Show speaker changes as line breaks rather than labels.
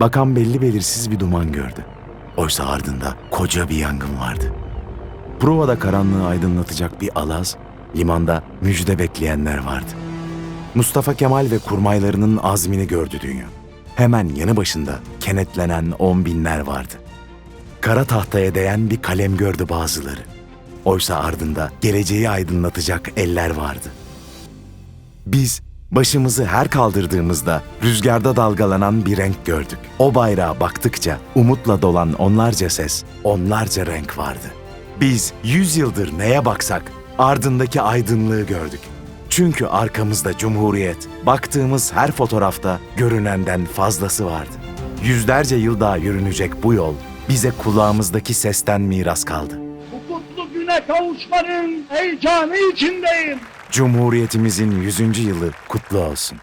Bakan belli belirsiz bir duman gördü. Oysa ardında koca bir yangın vardı. Prova'da karanlığı aydınlatacak bir alaz, limanda müjde bekleyenler vardı. Mustafa Kemal ve kurmaylarının azmini gördü dünya. Hemen yanı başında kenetlenen on binler vardı. Kara tahtaya değen bir kalem gördü bazıları. Oysa ardında geleceği aydınlatacak eller vardı. Biz başımızı her kaldırdığımızda rüzgarda dalgalanan bir renk gördük. O bayrağa baktıkça umutla dolan onlarca ses, onlarca renk vardı. Biz yüz yıldır neye baksak ardındaki aydınlığı gördük. Çünkü arkamızda cumhuriyet, baktığımız her fotoğrafta görünenden fazlası vardı. Yüzlerce yıl daha yürünecek bu yol bize kulağımızdaki sesten miras kaldı.
Bu kutlu güne kavuşmanın heyecanı içindeyim.
Cumhuriyetimizin 100. yılı kutlu olsun.